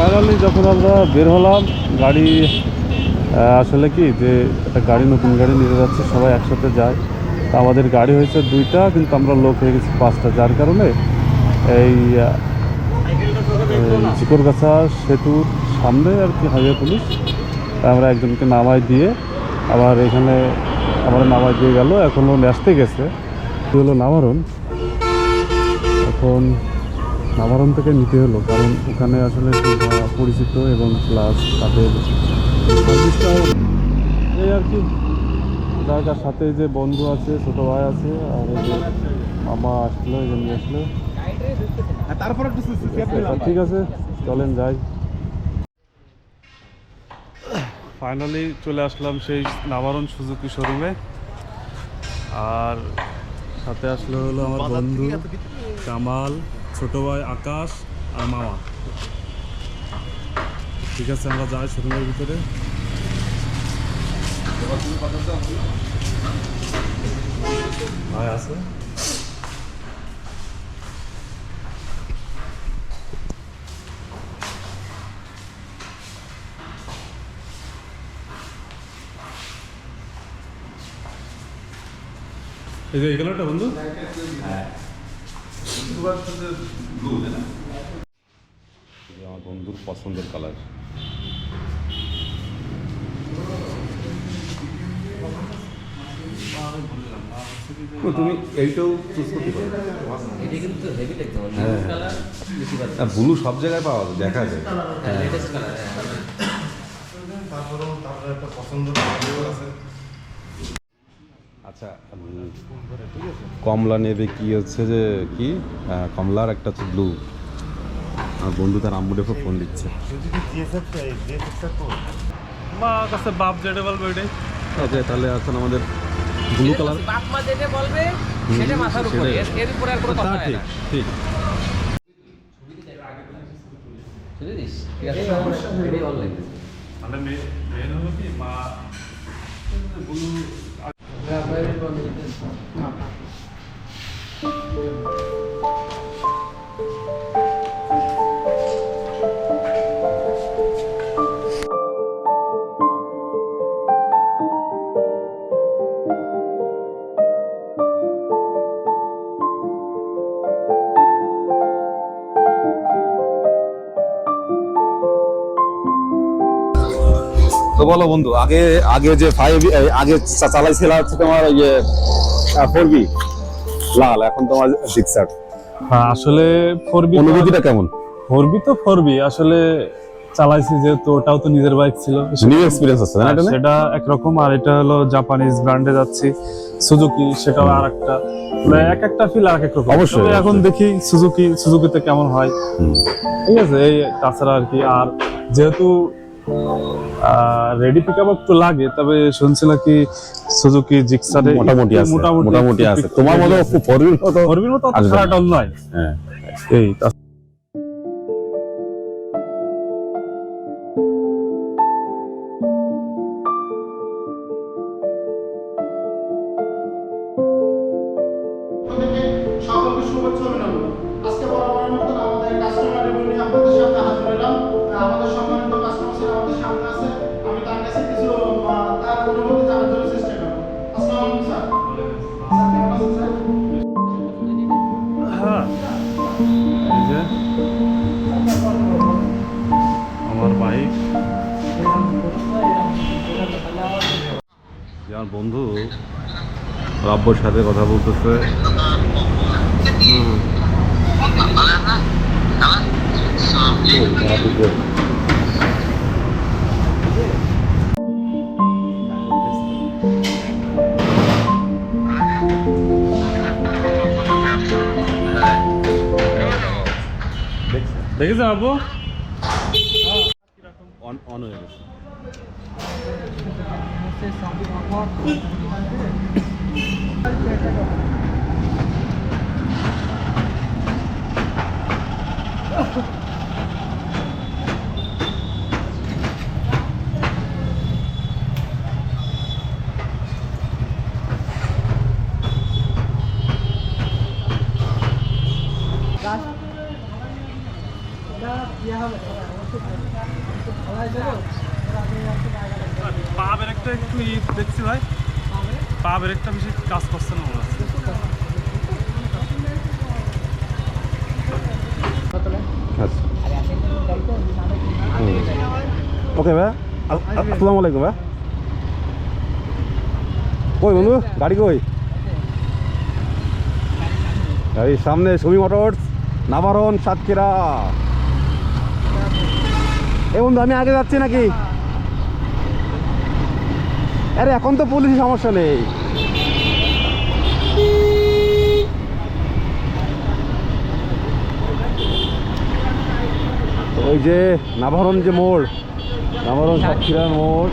Finally যখন আমরা বের হলাম, গাড়ি আসলে কি যে একটা গাড়ি, নতুন গাড়ি নিয়ে যাচ্ছে, সবাই একসাথে যায়। তা আমাদের গাড়ি হয়েছে দুইটা, কিন্তু আমরা লোক হয়ে গেছি পাঁচটা। যার কারণে এই চিকরগাছা সেতুর সামনে আর কি হাইওয়ে পুলিশ, আমরা একজনকে নামাই দিয়ে আবার এখানে আমার নামাই দিয়ে গেল, এখন ও আসতে গেছে। হলো নামারণ। এখন নামারণ থেকে নিতে হলো কারণ ওখানে আসলে পরিচিত এবং প্লাস তাদের সার্ভিসটাও এই আর কি। যার যার সাথে যে বন্ধু আছে ছোটো ভাই আছে আর এই যে মামা আসলো এই যে নিয়ে আসলো। তারপর একটু আচ্ছা, ঠিক আছে চলেন যাই। ফাইনালি চলে আসলাম সেই নাবারণ সুজুকি শোরুমে। আর সাথে আসলো হলো আমার বন্ধু কামাল। ছোট ভাই আকাশ আর মামা। ঠিক আছে, আমরা যাই শোরুমের ভিতরে। ভাই আছে? এই যে এই কালারটা বন্ধু আমার বন্ধুর পছন্দের কালার তুমি এইটাও চুজ করতে পারো। এটা কিন্তু হেভি লাগছে আমার হ্যাঁ। ব্লু সব জায়গায় পাওয়া যায় দেখা যায়। হ্যাঁ লেটেস্ট কালার তারপরেও তারপরে একটা পছন্দ আছে। কমলা। নেবে কি হচ্ছে যে কি? কমলার একটা হচ্ছে ব্লু আমার বন্ধু তার আম্মুর উপর ফোন দিচ্ছে। মা কাছে বাপ যেটা বলব এটাই ওকে তাহলে এখন আমাদের ব্লু কালার বাপ মা যেটা বলবে সেটা মাথার উপরে। এর- এর উপরে আর কোনো কথা তা ঠিক আছে এটাই ভালো লাগছে মানে মেন হলো কি? মা ব্লু তো বলো বন্ধু আগে আগে যে ফাইভ আগে চালাইছিল হচ্ছে তোমার ইয়ে ফোর বি লাল এখন তোমার সিক্স আর হ্যাঁ আসলে ফোর বি অনুভূতিটা কেমন? ফোর বি তো ফোর বি আসলে চালাইছি যেহেতু ওটাও তো নিজের বাইক ছিল। নিউ এক্সপিরিয়েন্স আছে না এটা সেটা একরকম আর এটা হলো জাপানিজ ব্র্যান্ডে যাচ্ছি সুজুকি সেটাও আর একটা মানে এক একটা ফিল আর এক রকম। অবশ্যই, এখন দেখি সুজুকি সুজুকিতে কেমন হয়। ঠিক আছে এই তাছাড়া আর কি আর যেহেতু রেডি পিক আপ একটু লাগে তবে শুনছিলাম কি সুজুকি জিক্সারে মোটামুটি আছে মোটামুটি আছে। তোমার মতো ফোর হুইল তো মতো না। খারাপ নয়। হ্যাঁ। এই সকলকে শুভেচ্ছা অভিনন্দন আজকে বরাবরের আমার বন্ধু রাব্বর সাথে কথা বলতেছে। দেখেছেন আপু? Yeah, পা একটু ই দেখছি ভাই। বেশি কাজ করছে না মনে হচ্ছে। ওকে ভাই আসসালামু আলাইকুম ভাই। কই বন্ধু, গাড়ি কই? এই সামনে সুমি মোটরস নাবারণ সাতক্ষীরা। এ বন্ধু, আমি আগে যাচ্ছি নাকি? আরে, এখন তো পুলিশ সমস্যা নেই। ওই যে নাভারণ যে মোড়, নাভারণ সাতক্ষীরার মোড়।